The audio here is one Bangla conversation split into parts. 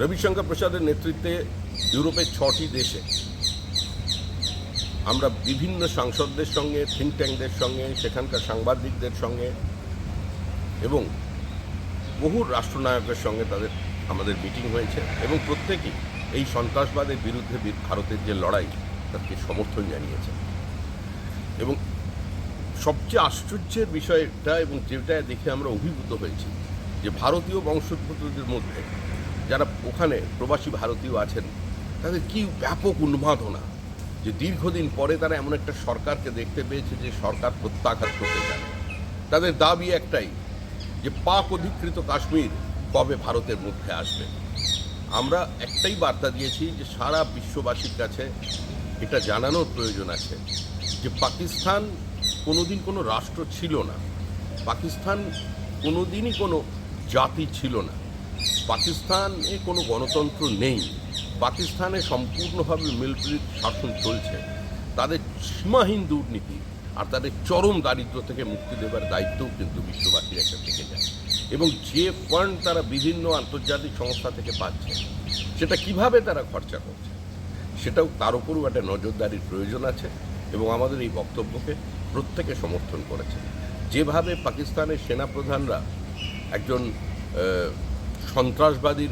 রবিশঙ্কর প্রসাদের নেতৃত্বে ইউরোপের ছটি দেশে আমরা বিভিন্ন সাংসদদের সঙ্গে থিঙ্ক ট্যাঙ্কদের সঙ্গে, সেখানকার সাংবাদিকদের সঙ্গে এবং বহু রাষ্ট্রনায়কের সঙ্গে তাদের, আমাদের মিটিং হয়েছে এবং প্রত্যেকেই এই সন্ত্রাসবাদের বিরুদ্ধে ভারতের যে লড়াই তাকে সমর্থন জানিয়েছে। এবং সবচেয়ে আশ্চর্যের বিষয়টা এবং যেটা দেখে আমরা অভিভূত হয়েছি যে ভারতীয় বংশোদ্ভূতদের মধ্যে যারা ওখানে প্রবাসী ভারতীয় আছেন, তাদের কি ব্যাপক উন্মাদনা যে দীর্ঘদিন পরে তারা এমন একটা সরকারকে দেখতে পেয়েছে যে সরকার প্রত্যাঘাত করতে চায়? তাদের দাবি একটাই, যে পাক অধিকৃত কাশ্মীর কবে ভারতের মধ্যে আসবে? আমরা একটাই বার্তা দিয়েছি যে সারা বিশ্ববাসীর কাছে এটা জানানোর প্রয়োজন আছে যে পাকিস্তান কোনোদিন কোনো রাষ্ট্র ছিল না। পাকিস্তান কোনোদিনই কোনো জাতি ছিল না। পাকিস্তানে কোনো গণতন্ত্র নেই। পাকিস্তানে সম্পূর্ণভাবে মিলিটারি শাসন চলছে। তাদের সীমাহীন দুর্নীতি আর তাদের চরম দারিদ্র থেকে মুক্তি দেবার দায়িত্বও কিন্তু বিশ্ববাসীর একটা থেকে যায়। এবং যে ফান্ড তারা বিভিন্ন আন্তর্জাতিক সংস্থা থেকে পাচ্ছে, সেটা কীভাবে তারা খরচা করছে, সেটাও তার উপরও একটা নজরদারির প্রয়োজন আছে এবং আমাদের এই বক্তব্যকে প্রত্যেকে সমর্থন করেছে। যেভাবে পাকিস্তানের সেনাপ্রধানরা একজন সন্ত্রাসবাদীর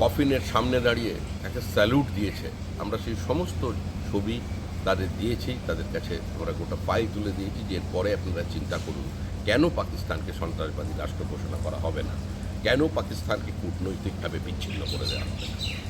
কফিনের সামনে দাঁড়িয়ে একটা স্যালুট দিয়েছে। আমরা সেই সমস্ত ছবি তাদের দিয়েছি, তাদের কাছে আমরা গোটা পায়ে তুলে দিয়েছি যে এরপরে আপনারা চিন্তা করুন, কেন পাকিস্তানকে সন্ত্রাসবাদী রাষ্ট্র ঘোষণা করা হবে না? কেন পাকিস্তানকে কূটনৈতিকভাবে বিচ্ছিন্ন করে দেওয়া হবে না?